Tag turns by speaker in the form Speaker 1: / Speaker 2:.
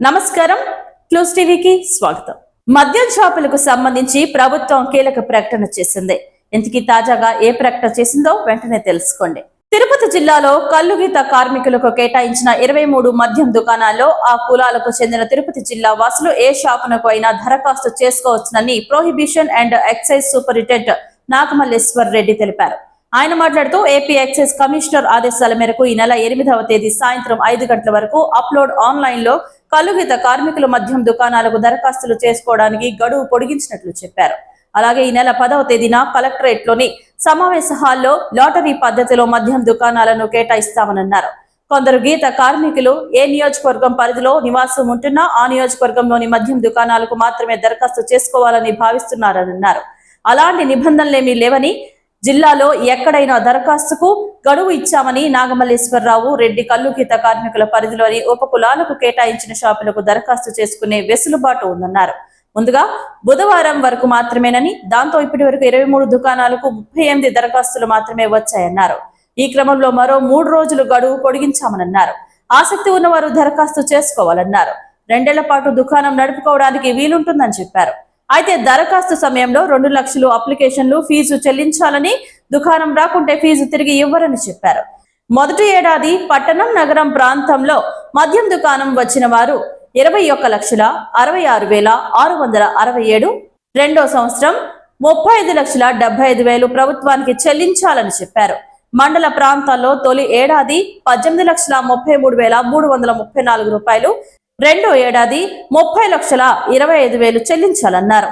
Speaker 1: నమస్కారం. క్లూస్ టీవీకి స్వాగతం. మద్యం షాపులకు సంబంధించి ప్రభుత్వం కీలక ప్రకటన చేసింది. ఇంతకీ తాజాగా ఏ ప్రకటన చేసిందో వెంటనే తెలుసుకోండి. తిరుపతి జిల్లాలో కల్లుగీత కార్మికులకు కేటాయించిన ఇరవై మూడు మద్యం దుకాణాల్లో ఆ కులాలకు చెందిన తిరుపతి జిల్లా వాసులు ఏ షాపునకు అయినా దరఖాస్తు చేసుకోవచ్చునని prohibition and excise superintendent Nagamalleshwar Reddy తెలిపారు. ఆయన మాట్లాడుతూ ఏపీ ఎక్సైజ్ కమిషనర్ ఆదేశాల మేరకు ఈ నెల ఎనిమిదవ తేదీ సాయంత్రం ఐదు గంటల వరకు అప్లోడ్ ఆన్లైన్లో కలుగిత కార్మికుల మద్యం దుకాణాలకు దరఖాస్తులు చేసుకోవడానికి గడువు పొడిగించినట్లు చెప్పారు. అలాగే ఈ నెల పదవ తేదీన కలెక్టరేట్లోని సమావేశ హాల్లో లాటరీ పద్ధతిలో మద్యం దుకాణాలను కేటాయిస్తామన్నారు కొందరు గీత కార్మికులు ఏ నియోజకవర్గం పరిధిలో నివాసం ఉంటున్నా ఆ నియోజకవర్గంలోని మద్యం దుకాణాలకు మాత్రమే దరఖాస్తు చేసుకోవాలని భావిస్తున్నారని అన్నారు అలాంటి నిబంధనలేమీ లేవని జిల్లాలో ఎక్కడైనా దరఖాస్తుకు గడువు ఇచ్చామని నాగమల్లేశ్వరరావు రెడ్డి కల్లుగీత కార్మికుల పరిధిలోని ఉపకులాలకు కేటాయించిన షాపులకు దరఖాస్తు చేసుకునే వెసులుబాటు ఉందన్నారు. ముందుగా బుధవారం వరకు మాత్రమేనని దాంతో ఇప్పటి వరకు ఇరవై మూడు దుకాణాలకు ముప్పై ఎనిమిది దరఖాస్తులు మాత్రమే వచ్చాయన్నారు. ఈ క్రమంలో మరో మూడు రోజులు గడువు పొడిగించామన్నారు ఆసక్తి ఉన్నవారు దరఖాస్తు చేసుకోవాలన్నారు. రెండేళ్ళ పాటు దుకాణం నడుపుకోవడానికి వీలుంటుందని చెప్పారు. అయితే దరఖాస్తు సమయంలో రెండు లక్షలు అప్లికేషన్లు ఫీజు చెల్లించాలని దుకాణం రాకుంటే ఫీజు తిరిగి ఇవ్వరని చెప్పారు. మొదటి ఏడాది పట్టణం నగరం ప్రాంతంలో మద్యం దుకాణం వచ్చిన వారు ఇరవై ఒక్క లక్షల అరవై ఆరు వేల ఆరు వందల అరవై ఏడు రెండో సంవత్సరం ముప్పై ఐదు లక్షల డెబ్బై ఐదు వేలు ప్రభుత్వానికి చెల్లించాలని చెప్పారు. మండల ప్రాంతాల్లో తొలి ఏడాది పద్దెనిమిది లక్షల ముప్పై మూడు వేల మూడు వందల ముప్పై నాలుగు రూపాయలు రెండో ఏడాది ముప్పై లక్షల ఇరవై ఐదు వేలు చెల్లించాలన్నారు.